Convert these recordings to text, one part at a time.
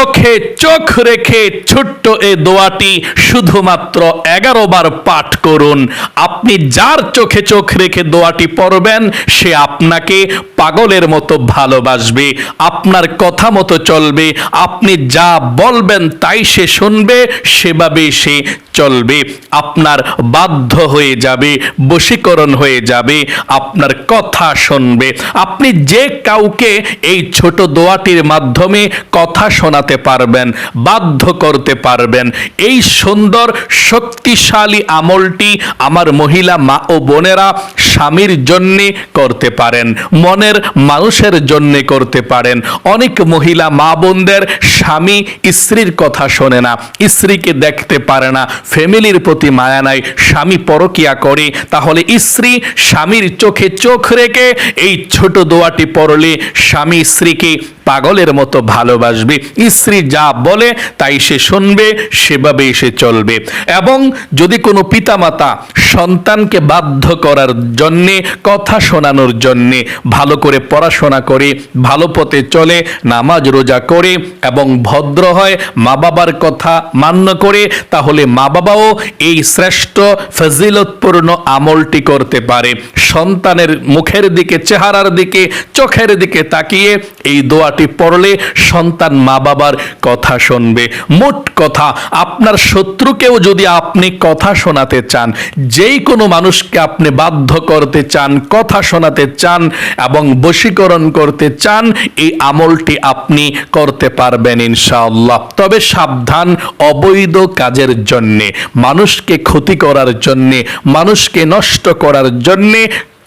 চোখে চোখ রেখে ছোট্ট এ দোয়াটি শুধুমাত্র এগারো বার পাঠ করুন। আপনি যার চোখে চোখ রেখে দোয়াটি পড়বেন, সে আপনাকে পাগলের মতো ভালোবাসবে, আপনার কথা মতো চলবে, আপনি যা বলবেন তাই সে শুনবে সেভাবে সে চলবে, আপনার বাধ্য হয়ে যাবে, বশীকরণ হয়ে যাবে, আপনার কথা শুনবে। আপনি যে কাউকে এই ছোট দোয়াটির মাধ্যমে কথা শোনাতে পারবেন, বাধ্য করতে পারবেন, এই সুন্দর শক্তিশালী আমলটি আমার মহিলা মা ও বোনেরা স্বামীর জন্যে করতে পারেন, মনের মানুষের জন্যে করতে পারেন। অনেক মহিলা মা বোনদের স্বামী স্ত্রীর কথা শোনে না, স্ত্রীকে দেখতে পারে না ফ্যামিলির প্রতি মায়া নাই, স্বামী পরকিয়া করে, তাহলে স্ত্রী স্বামীর চোখে চোখ রেখে এই ছোট দোয়াটি পড়লে স্বামী স্ত্রীকে পাগলের মতো ভালোবাসবে। স্ত্রী যা বলে তাই সে শুনবে সেভাবে সে চলবে। এবং যদি কোনো পিতামাতা সন্তানকে বাধ্য করার জন্যে, কথা শোনানোর জন্যে ভালো করে পড়াশোনা করে, ভালো পথে চলে, নামাজ রোজা করে এবং ভদ্র হয় মা বাবার কথা মান্য করে, তাহলে মা বাবাও এই শ্রেষ্ঠ ফজিলতপূর্ণ আমলটি করতে পারে। সন্তানের মুখের দিকে, চেহারার দিকে, চোখের দিকে তাকিয়ে এই দোয়াটি পড়লে সন্তান মা বাবার কথা শুনবে। মোট কথা, আপনার শত্রুকেও যদি আপনি কথা শোনাতে চান যেই কোনো মানুষকে আপনি বাধ্য করতে চান, কথা শোনাতে চান এবং বশীকরণ করতে চান, এই আমলটি আপনি করতে পারবেন ইনশাআল্লাহ। তবে সাবধান, অবৈধ কাজের জন্যে। মানুষকে ক্ষতি করার জন্যে, মানুষকে নষ্ট করার জন্যে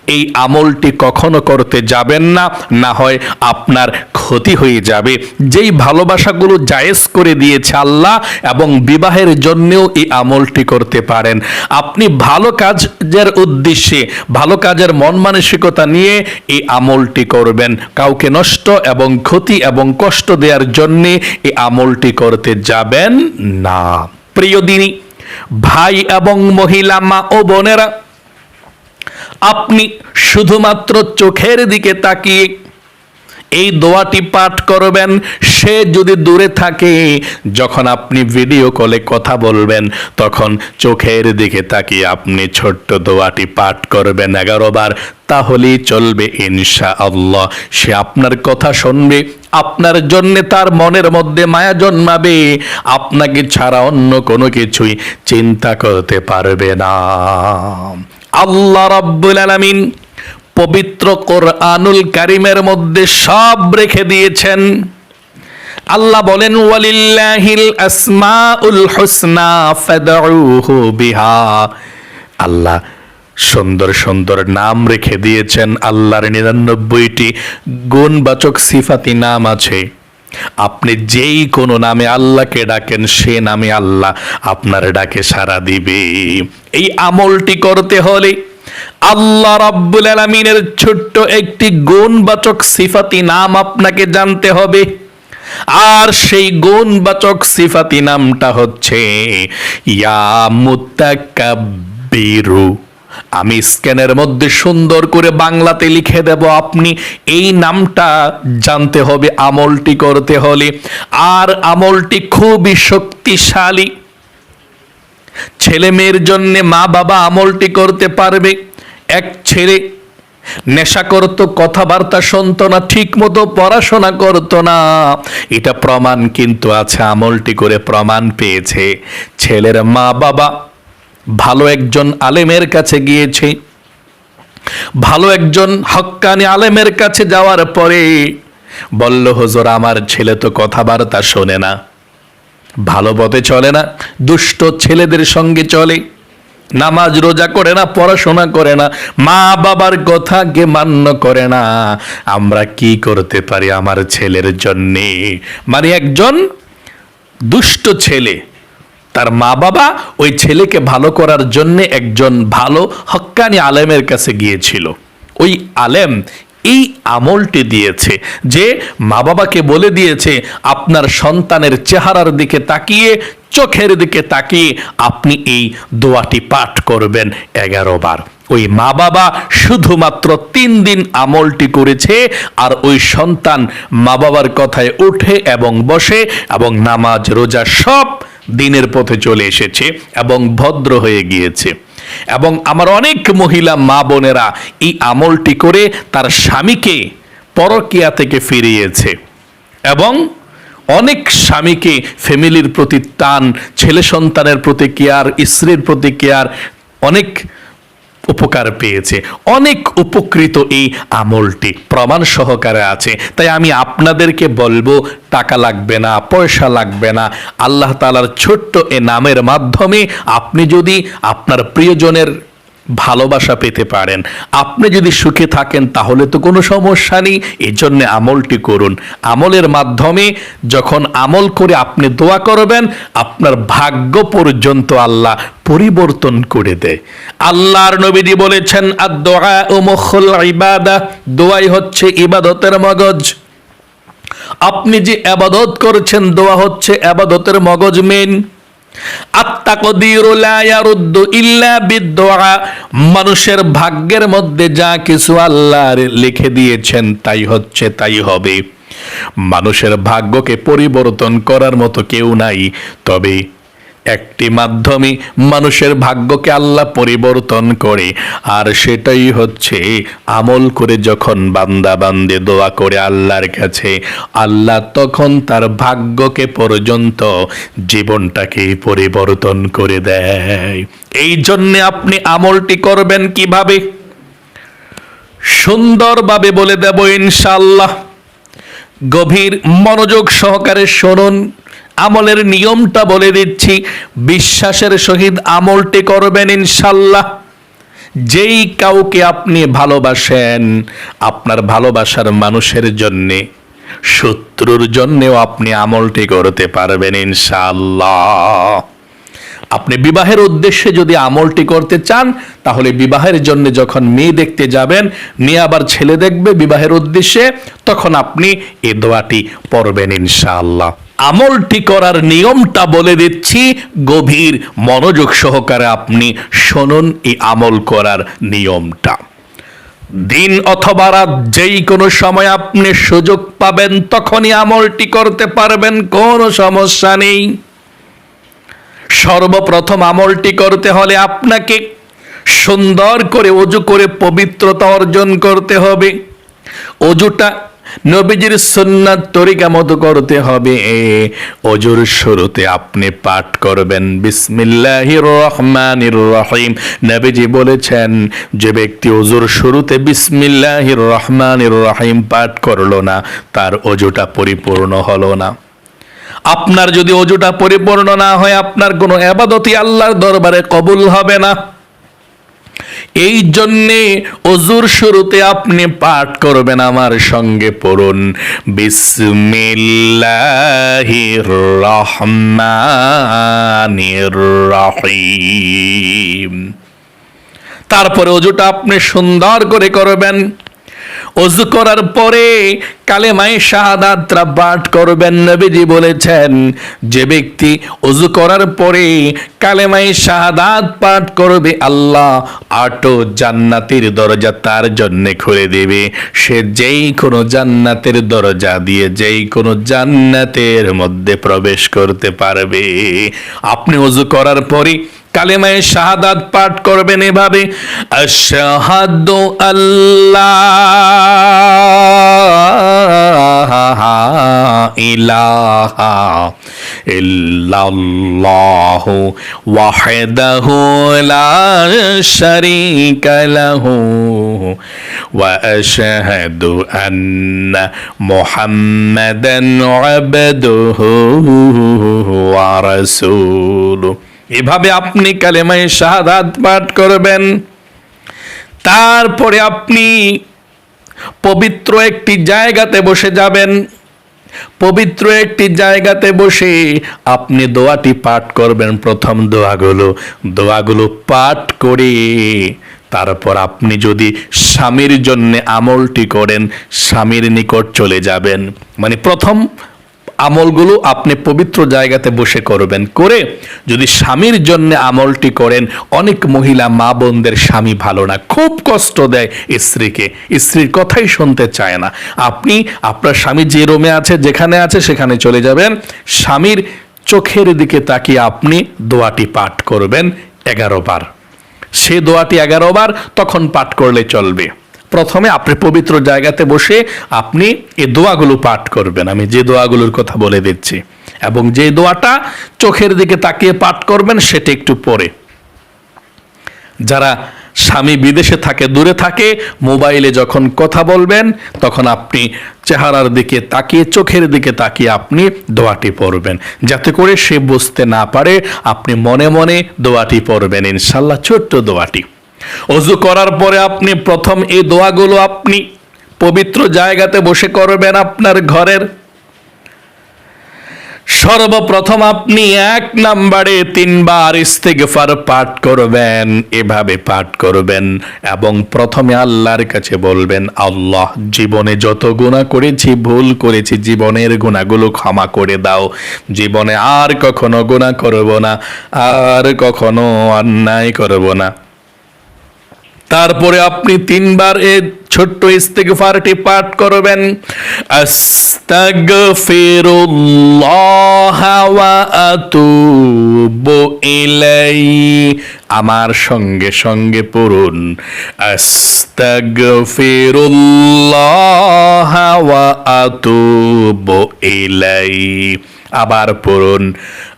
এই আমলটি কখনো করতে যাবেন না না হয় আপনার ক্ষতি হয়ে যাবে। যেই ভালোবাসাগুলো জায়েজ করে দিয়েছে আল্লাহ এবং বিবাহের জন্যেও এই আমলটি করতে পারেন। আপনি ভালো কাজের উদ্দেশ্যে, ভালো কাজের মন মানসিকতা নিয়ে এই আমলটি করবেন। কাউকে নষ্ট এবং ক্ষতি এবং কষ্ট দেওয়ার জন্যে এই আমলটি করতে যাবেন না। প্রিয় দিনী ভাই এবং মহিলা, মা ও বোনেরা, আপনি শুধুমাত্র চোখের দিকে তাকিয়ে এই দোয়াটি পাঠ করবেন। সে যদি দূরে থাকে, যখন আপনি ভিডিও কলে কথা বলবেন, তখন চোখের দিকে তাকিয়ে আপনি ছোট্ট দোয়াটি পাঠ করবেন এগারো বার। তাহলেই চলবে ইনশা আল্লাহ সে আপনার কথা শুনবে আপনার জন্য তার মনের মধ্যে মায়া জন্মাবে। আপনাকে ছাড়া অন্য কোনো কিছুই চিন্তা করতে পারবে না। আল্লাহ রাব্বুল আলামিন পবিত্র কোরআনুল কারিমের মধ্যে সব রেখে দিয়েছেন। আল্লাহ বলেন, ওয়ালিল্লাহিল আসমাউল হুসনা ফাদউহু বিহা। আল্লাহ সুন্দর সুন্দর নাম রেখে দিয়েছেন আল্লাহর নিরানব্বইটি গুণবাচক সিফাতি নাম আছে। আপনি যেই কোনো নামে আল্লাহকে ডাকেন, সে নামে আল্লাহ আপনার ডাকে সাড়া দিবে। এই আমলটি করতে হলে আল্লাহ রাব্বুল আলামিনের ছোট্ট একটি গুণবাচক সিফাতি নাম আপনাকে জানতে হবে। আর সেই গুণবাচক সিফাতি নামটা হচ্ছে, ইয়া মুতাকাব্বিরু। আমি স্ক্যানের মধ্যে সুন্দর করে বাংলাতে লিখে দেব, আপনি এই নামটা জানতে হবে, আমলটি করতে হলে। আর আমলটি খুবই শক্তিশালী। ছেলে মেয়ের জন্য মা বাবা আমলটি করতে পারবে। এক ছেলে নেশা করত, কথাবার্তা শুনতো না ঠিক মতো পড়াশোনা করতো না। এটা প্রমাণ কিন্তু আছে, আমলটি করে প্রমাণ পেয়েছে। ছেলের মা বাবা ভালো একজন আলেমের কাছে গিয়েছে। ভালো একজন হক্কানি আলেমের কাছে যাওয়ার পরে বলল, হুজুর, আমার ছেলে তো কথাবার্তা শোনে না। ভালো পথে চলে না, দুষ্ট ছেলেদের সঙ্গে চলে। নামাজ রোজা করে না, পড়াশোনা করে না, মা বাবার কথাকে মান্য করে না। আমরা কি করতে পারি আমার ছেলের জন্যে? মানে একজন দুষ্ট ছেলে। তার মা বাবা ওই ছেলেকে ভালো করার জন্য একজন ভালো, হক্কানি আলেমের কাছে গিয়েছিল। ওই আলেম এই আমলটি দিয়েছে যে মা বাবাকে বলে দিয়েছে, আপনার সন্তানের চেহারার দিকে তাকিয়ে, চোখের দিকে তাকিয়ে আপনি এই দোয়াটি পাঠ করবেন এগারো বার। ওই মা বাবা শুধুমাত্র তিন দিন আমলটি করেছে আর ওই সন্তান মা বাবার কথায় ওঠে এবং বসে এবং নামাজ, রোজা সব দিনের পথে চলে এসেছে এবং ভদ্র হয়ে গিয়েছে। এবং আমার অনেক মহিলা মা বোনেরা এই আমলটি করে তার স্বামীকে পরকিয়া থেকে ফিরিয়েছে এবং অনেক স্বামীকে ফ্যামিলির প্রতি টান, ছেলে সন্তানের প্রতি কেয়ার, স্ত্রীর প্রতি কেয়ার, অনেক উপকার পেয়েছে। অনেক উপকৃত এই আমলটি। প্রমাণ সহকারে আছে। তাই আমি আপনাদেরকে বলব, টাকা লাগবে না, পয়সা লাগবে না। আল্লাহ তালার ছোট্ট এ নামের মাধ্যমে আপনি যদি আপনার প্রিয়জনের ভালোবাসা পেতে পারেন। আপনি যদি সুখে থাকেন, তাহলে তো কোনো সমস্যা নেই। এই জন্য আমলটি করুন। আমলের মাধ্যমে যখন আমল করে আপনি দোয়া করবেন, আপনার ভাগ্য পর্যন্ত আল্লাহ পরিবর্তন করে দেয়। আল্লাহর নবীজি বলেছেন আর দোয়া ও মখল ইবাদা দোয়াই হচ্ছে ইবাদতের মগজ। আপনি যে আবাদত করছেন, দোয়া হচ্ছে আবাদতের মগজ মেন মানুষের ভাগ্যের মধ্যে যা কিছু আল্লাহ লিখে দিয়েছেন, তাই হচ্ছে, তাই হবে। মানুষের ভাগ্যকে পরিবর্তন করার মতো কেউ নাই, তবে একটি মাধ্যমে মানুষের ভাগ্যকে আল্লাহ পরিবর্তন করে। আর সেটাই হচ্ছে আমল করে যখন বান্দা বান্দে দোয়া করে আল্লাহর কাছে, আল্লাহ তখন তার ভাগ্যকে পর্যন্ত জীবনটাকে পরিবর্তন করে দেয়। এই জন্যে আপনি আমলটি করবেন কীভাবে? সুন্দরভাবে বলে দেব ইনশাল্লাহ গভীর মনোযোগ সহকারে শুনুন। আমলের নিয়মটা বলে দিচ্ছি। বিশ্বাসের সহিত আমলটি করবেন ইনশাল্লাহ। যেই কাউকে আপনি ভালোবাসেন, আপনার ভালোবাসার মানুষের জন্যে, শত্রুর জন্যেও আপনি আমলটি করতে পারবেন ইনশাল্লাহ। আপনি বিবাহের উদ্দেশ্যে যদি আমলটি করতে চান, তাহলে বিবাহের জন্য যখন মেয়ে দেখতে যাবেন, মেয়ে আবার ছেলে দেখবে বিবাহের উদ্দেশ্যে, তখন আপনি এ দোয়াটি পড়বেন ইনশাআল্লাহ আমলটি করার নিয়মটা বলে দিচ্ছি, গভীর মনোযোগ সহকারে আপনি শুনুন এই আমল করার নিয়মটা। দিন অথবা রাত যেই কোনো সময় আপনি সুযোগ পাবেন, তখনই আমলটি করতে পারবেন, কোনো সমস্যা নেই। সর্বপ্রথম আমলটি করতে হলে আপনাকে সুন্দর করে অজু করে পবিত্রতা অর্জন করতে হবে। অজুটা নবীজির সুন্নাত তরিকা মতো করতে হবে। অজুর শুরুতে আপনি পাঠ করবেন। বিসমিল্লাহির রহমানির রহিম নবীজি বলেছেন, যে ব্যক্তি অজুর শুরুতে বিসমিল্লাহির রহমানির রহিম পাঠ করল না, তার অজুটা পরিপূর্ণ হলো না। আপনার যদি অজুটা পরিপূর্ণ না হয়, আপনার কোনো আবাদতই আল্লাহর দরবারে কবুল হবে না। এই জন্যে অজুর শুরুতে আপনি পাঠ করবেন আমার সঙ্গে পড়ুন। বিসমিল্লাহির রহমানির রহিম। তারপরে অজুটা আপনি সুন্দর করে করবেন। অজু করার পরে কালেমায় শাহাদাতরা পাঠ করবেন, নবীজি বলেছেন, যে ব্যক্তি অজু করার পরে কালেমায় শাহাদাত পাঠ করবে, আল্লাহ আটো জান্নাতের দরজা তার জন্য খুলে দেবে। সে যেই কোনো জান্নাতের দরজা দিয়ে যেই কোনো জান্নাতের মধ্যে প্রবেশ করতে পারবে। আপনি অজু করার পরে কালেমায় শাহাদাত পাঠ করবেন এভাবে, আশহাদু আল্লাহ ইলাহা ইল্লাল্লাহ ওয়াহদাহু লা শারীকা লাহু ওয়া আশহাদু আন্না এভাবে আপনি কালেমায় শাহাদাত পাঠ করবেন। তারপরে আপনি পবিত্র একটি জায়গাতে বসে যাবেন। পবিত্র একটি জায়গাতে বসে আপনি দোয়াটি পাঠ করবেন। প্রথম দোয়াগুলো দোয়াগুলো পাঠ করে তারপর আপনি যদি স্বামীর জন্য আমলটি করেন, স্বামীর নিকট চলে যাবেন। মানে প্রথম আমলগুলো আপনি পবিত্র জায়গাতে বসে করবেন। করে যদি স্বামীর জন্য আমলটি করেন, অনেক মহিলা মা বোনদের স্বামী ভালো না, খুব কষ্ট দেয় স্ত্রীকে। স্ত্রীর কথাই শুনতে চায় না। আপনি, আপনার স্বামী যে রোমে আছে, যেখানে আছে, সেখানে চলে যাবেন। স্বামীর চোখের দিকে তাকিয়ে আপনি দোয়াটি পাঠ করবেন এগারো বার। সে দোয়াটি এগারো বার, তখন পাঠ করলে চলবে। প্রথমে আপনি পবিত্র জায়গাতে বসে আপনি এ দোয়াগুলো পাঠ করবেন। আমি যে দোয়াগুলোর কথা বলে দিচ্ছি। এবং যে দোয়াটা চোখের দিকে তাকিয়ে পাঠ করবেন, সেটা একটু পরে। যারা স্বামী বিদেশে থাকে, দূরে থাকে, মোবাইলে যখন কথা বলবেন, তখন আপনি চেহারার দিকে তাকিয়ে, চোখের দিকে তাকিয়ে আপনি দোয়াটি পড়বেন। যাতে করে সে বুঝতে না পারে, আপনি মনে মনে দোয়াটি পড়বেন। ইনশাল্লাহ ছোট্ট দোয়াটি। অজু করার পরে আপনি প্রথম এই দোয়াগুলো আপনি পবিত্র জায়গাতে বসে করবেন আপনার ঘরের। সর্বপ্রথম আপনি এক নাম্বারে তিনবার ইস্তেগফার পাঠ করবেন, এভাবে পাঠ করবেন এবং প্রথমে আল্লাহর কাছে বলবেন, আল্লাহ, জীবনে যত গুণা করেছি, ভুল করেছি, জীবনের গুণাগুলো ক্ষমা করে দাও। জীবনে আর কখনো গুণা করব না, আর কখনো অন্যায় করব না। তারপরে আপনি তিনবার এ ছোট্ট ইস্তেগফারটি পাঠ করবেন। আস্তাগফিরুল্লাহ ওয়া আতুবু ইলাই আমার সঙ্গে সঙ্গে পড়ুন। আস্তাগফিরুল্লাহ ওয়া আতুবু ইলাই আবার পড়ুন।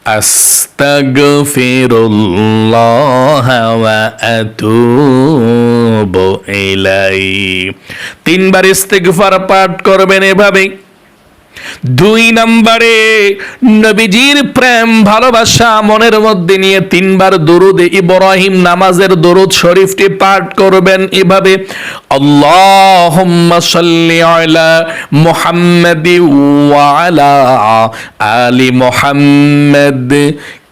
আস্তাগফিরুল্লাহ ওয়া আতুবু ইলাই তিনবার ইস্তেগফার পাঠ করবেন এভাবে দুই নম্বরে, নবীজির প্রেম, ভালোবাসা, মনের মধ্যে নিয়ে তিনবার দরুদ ইব্রাহিম নামাজের দরুদ শরীফটি পাঠ করবেন এভাবে, আল্লাহুম্মা সাল্লি আলা মুহাম্মাদি ওয়া আলা আলি মুহাম্মাদ।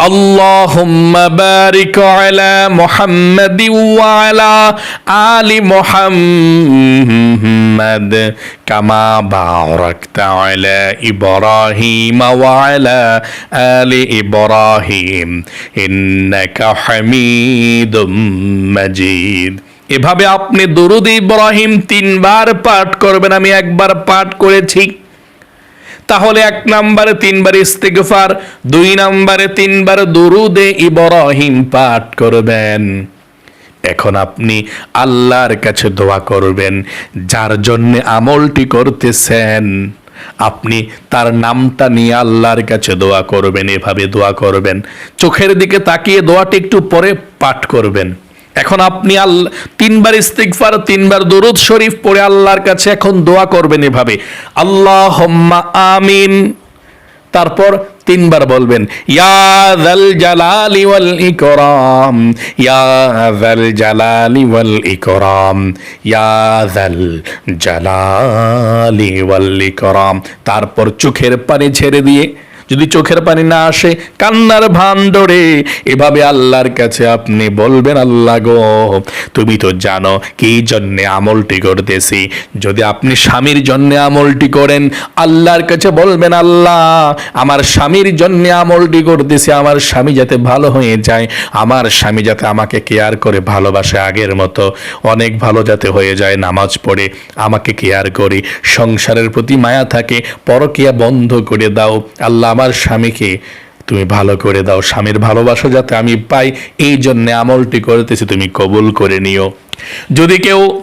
اللهم بارك على محمد وعلى آل محمد كما باركت على إبراهيم وعلى آل إبراهيم إنك حميد مجيد এভাবে আপনি দরুদ ইব্রাহিম তিনবার পাঠ করবেন আমি একবার পাঠ করেছি তাহলে এক নম্বরে তিনবার ইস্তেগফার, দুই নম্বরে তিনবার দরুদে ইব্রাহিম পাঠ করবেন। এখন আপনি আল্লাহর কাছে দোয়া করবেন, যার জন্য আমলটি করতেছেন। আপনি তার নামটা নিয়ে আল্লাহর কাছে দোয়া করবেন, এভাবে দোয়া করবেন। চোখের দিকে তাকিয়ে দোয়াটি একটু পরে পাঠ করবেন। এখন আপনি আল্লাহ তিনবার ইস্তিকফার তিনবার দরুদ শরীফ পড়ে আল্লাহর কাছে এখন দোয়া করবেন এভাবে। আল্লাহ আমিন। তারপর তিনবার বলবেন, ইয়া যাল জালালি ওয়াল ইকরাম, ইয়া যাল জালালি ওয়াল ইকরাম, ইয়া যাল জালালি ওয়াল ইকরাম। তারপর চোখের পানি ছেড়ে দিয়ে যদি চোখের পানি না আসে কান্নার ভান ধরে, এভাবে আল্লাহর কাছে আপনি বলবেন, আল্লাহ গো, তুমি তো জানো কি জন্যে আমলটি করতেছি। যদি আপনি স্বামীর জন্য আমলটি করেন, আল্লাহর কাছে বলবেন, আল্লাহ, আমার স্বামীর জন্য আমলটি করতেছি, আমার স্বামী যাতে ভালো হয়ে যায়, আমার স্বামী যাতে আমাকে কেয়ার করে ভালোবাসে আগের মতো, অনেক ভালো যাতে হয়ে যায়, নামাজ পড়ে, আমাকে কেয়ার করে, সংসারের প্রতি মায়া থাকে, পরকিয়া বন্ধ করে দাও। আল্লাহ আমার স্বামীকে তুমি ভালো করে দাও, স্বামীর ভালোবাসা যাতে আমি পাই, এই জন্যে আমলটি করতেছি, তুমি কবুল করে নিও। যদি কেউ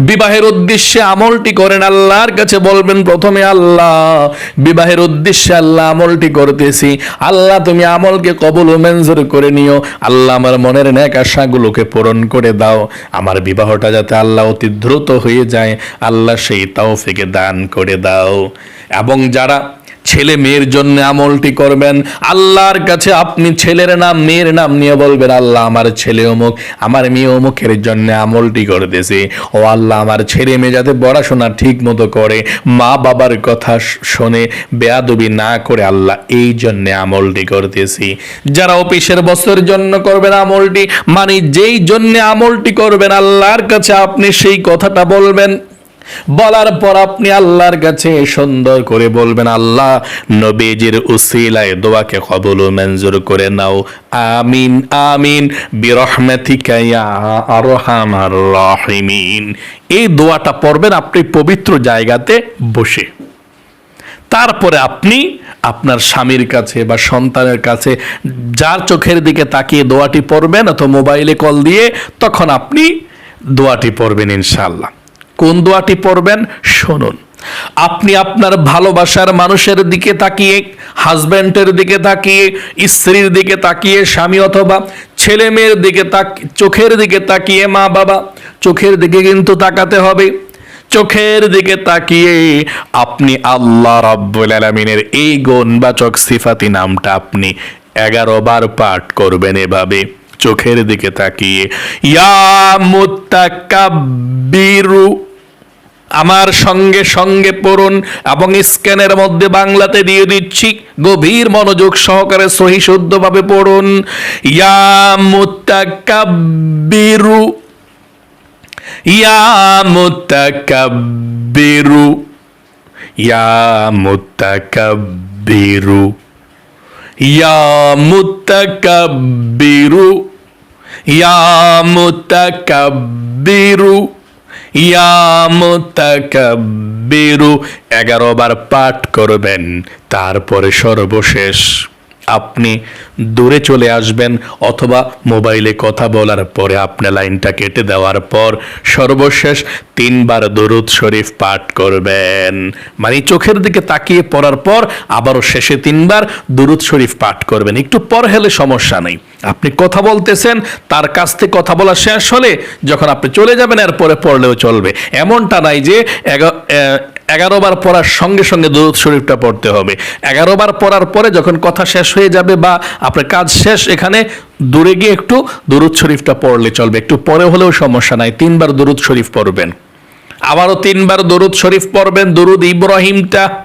বিবাহের উদ্দেশ্যে আমলটি করেন, আল্লাহর কাছে বলবেন, প্রথমে আল্লাহ, বিবাহের উদ্দেশ্যে আল্লাহ আমলটি করতেছি, আল্লাহ তুমি আমলকে কবুল ও মঞ্জুর করে নিও। আল্লাহ আমার মনের ন্যাক আশাগুলোকে পূরণ করে দাও। আমার বিবাহটা যাতে আল্লাহ অতি দ্রুত হয়ে যায়, আল্লাহ সেই তৌফিকে দান করে দাও। এবং যারা ছেলে মেয়ের জন্য আমলটি করবেন। আল্লাহর কাছে আপনি ছেলের নাম, মেয়ের নাম নিয়ে বলবেন, আল্লাহ আমার ছেলে অমুক, আমার মেয়ে অমুকের জন্য আমলটি করতেছে। ও আল্লাহ আমার ছেলে মেয়ে যাতে পড়াশোনা ঠিক মতো করে, মা বাবার কথা শোনে, বেয়াদবি না করে আল্লাহ এই জন্য আমলটি করতেছি। যারা অফিসের বসের জন্য করবেন আমলটি মানে যেই জন্য আমলটি করবেন, আল্লাহর কাছে আপনি সেই কথাটা বলবেন বলার পর আপনি আল্লাহর কাছে সুন্দর করে বলবেন, আল্লাহ, নবীজির উসিলায় দোয়াকে কবুল ও মঞ্জুর করে নাও। আমিন আমিন। বিরহমাতিকা ইয়া আরহামার রাহিমিন। এই দোয়াটা পড়বেন আপনি পবিত্র জায়গাতে বসে। তারপরে আপনি আপনার স্বামীর কাছে বা সন্তানের কাছে যার চোখের দিকে তাকিয়ে দোয়াটি পড়বেন অথবা মোবাইলে কল দিয়ে, তখন আপনি দোয়াটি পড়বেন ইনশাল্লাহ কোন দোয়াটি পড়বেন? শুনুন। আপনি আপনার ভালোবাসার মানুষের দিকে তাকিয়ে হাজব্যান্ডের দিকে তাকিয়ে, স্ত্রীর দিকে তাকিয়ে, স্বামী অথবা ছেলে মেয়ের দিকে তাক, চোখের দিকে তাকিয়ে মা বাবা, চোখের দিকে কিন্তু তাকাতে হবে। চোখের দিকে তাকিয়ে আপনি আল্লাহ রাব্বুল আলামিনের এই গুণবাচক সিফাতি নামটা আপনি এগারো বার পাঠ করবেন এভাবে। চোখের দিকে তাকিয়ে, ইয়া মুত্তাকাব্বিরু আমার সঙ্গে সঙ্গে পড়ুন এবং স্ক্যানের মধ্যে বাংলাতে দিয়ে দিচ্ছি গভীর মনোযোগ সহকারে সহি শুদ্ধভাবে পড়ুন। ইয়া মুত্তাকাব্বিরু ইয়া মুতাকাব্বিরু ইয়া মুতাকাব্বিরু ইয়া মুতাকাব্বিরু। ইয়া মুতাকাব্বিরু ইয়া মুতাকাব্বিরু এগারো বার পাঠ করবেন, তারপরে সর্বশেষ। আপনি দূরে চলে আসবেন অথবা মোবাইলে কথা বলার পরে আপনি লাইনটা কেটে দেওয়ার পর সর্বশেষ তিনবার দরুদ শরীফ পাঠ করবেন। মানে চোখের দিকে তাকিয়ে পড়ার পর আবারও শেষে তিনবার দরুদ শরীফ পাঠ করবেন। একটু পর হলে সমস্যা নেই। আপনি কথা বলতেছেন, তার কাছ থেকে কথা বলা শেষ হলে যখন আপনি চলে যাবেন, এরপরে পড়লেও চলবে। এমনটা নাই যে এগা- এগারো বার পড়ার সঙ্গে সঙ্গে দরুদ শরীফটা পড়তে হবে। এগারো বার পড়ার পরে যখন কথা শেষ হয়ে যাবে বা আপনার কাজ শেষ, এখানে দূরে গিয়ে একটু দরুদ শরীফটা পড়লে চলবে। একটু পরে হলেও সমস্যা নাই, তিনবার দরুদ শরীফ পড়বেন। আবারও তিনবার দরুদ শরীফ পড়বেন, দরুদ ইব্রাহিমটা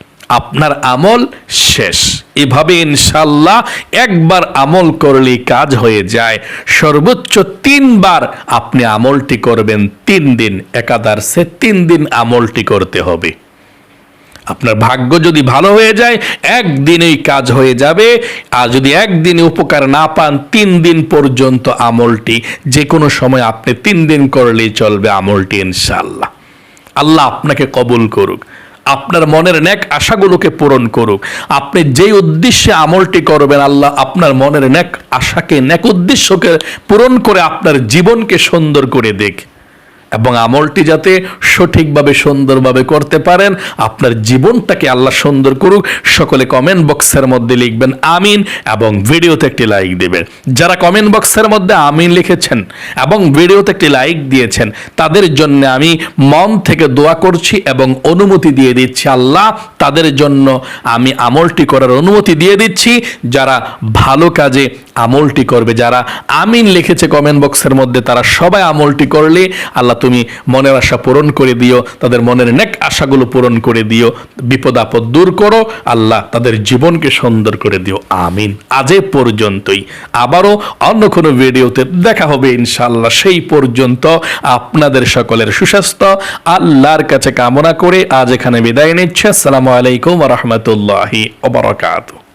আপনার আমল শেষ। এভাবে ইনশাল্লাহ একবার আমল করলেই কাজ হয়ে যায়। সর্বোচ্চ তিনবার আপনি আমলটি করবেন, তিন দিন একাদার্সে তিন দিন আমলটি করতে হবে। আপনার ভাগ্য যদি ভালো হয়ে যায়, একদিনেই কাজ হয়ে যাবে। আর যদি একদিনে উপকার না পান, তিন দিন পর্যন্ত আমলটি যে কোনো সময় আপনি তিন দিন করলেই চলবে আমলটি ইনশাল্লাহ আল্লাহ আপনাকে কবুল করুক। আপনার মনের ন্যাক আশাগুলোকে পূরণ করুক। আপনি যেই উদ্দেশ্যে আমলটি করবেন, আল্লাহ আপনার মনের ন্যাক আশাকে, ন্যাক উদ্দেশ্যকে পূরণ করে আপনার জীবনকে সুন্দর করে দেখ এবং আমলটি যাতে সঠিকভাবে, সুন্দরভাবে করতে পারেন, আপনার জীবনটাকে আল্লাহ সুন্দর করুক। সকলে কমেন্ট বক্সের মধ্যে লিখবেন, আমিন এবং ভিডিওতে একটি লাইক দেবেন। যারা কমেন্ট বক্সের মধ্যে আমিন লিখেছেন এবং ভিডিওতে একটি লাইক দিয়েছেন, তাদের জন্য আমি মন থেকে দোয়া করছি এবং অনুমতি দিয়ে দিচ্ছি, আল্লাহ, তাদের জন্য আমি আমলটি করার অনুমতি দিয়ে দিচ্ছি। যারা ভালো কাজে আমলটি করবে। যারা আমিন লিখেছে কমেন্ট বক্সের মধ্যে, তারা সবাই আমলটি করলে আল্লাহ তুমি মনের আশা পূরণ করে দিও, তাদের মনের নেক আশাগুলো পূরণ করে দিও, বিপদ আপদ দূর করো, আল্লাহ তাদের জীবনকে সুন্দর করে দিও। আমিন। আজে পর্যন্তই। আবারও অন্য কোনো ভিডিওতে দেখা হবে ইনশাল্লাহ সেই পর্যন্ত আপনাদের সকলের সুস্বাস্থ্য, আল্লাহর কাছে কামনা করে আজ এখানে বিদায় নিচ্ছে। আসসালামু আলাইকুম রহমতুল্লাহি ওবরাকাতুহ